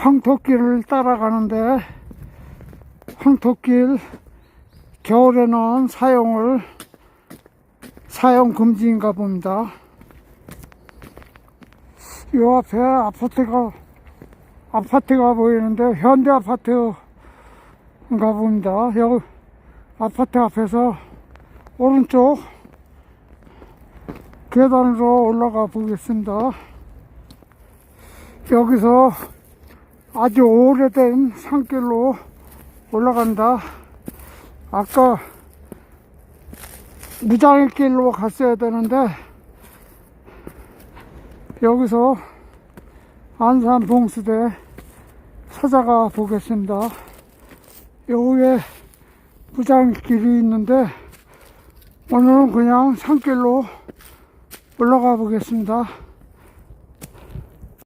황토길을 따라가는데 황토길 겨울에는 사용을 사용 금지인가 봅니다. 요 앞에 아파트가 아파트가 보이는데 현대 아파트인가 봅니다. 여기 아파트 앞에서 오른쪽 계단으로 올라가 보겠습니다. 여기서 아주 오래된 산길로 올라간다. 아까 무장의 길로 갔어야 되는데 여기서 안산 봉수대 찾아가 보겠습니다. 여기에 무장길이 있는데 오늘은 그냥 산길로 올라가 보겠습니다.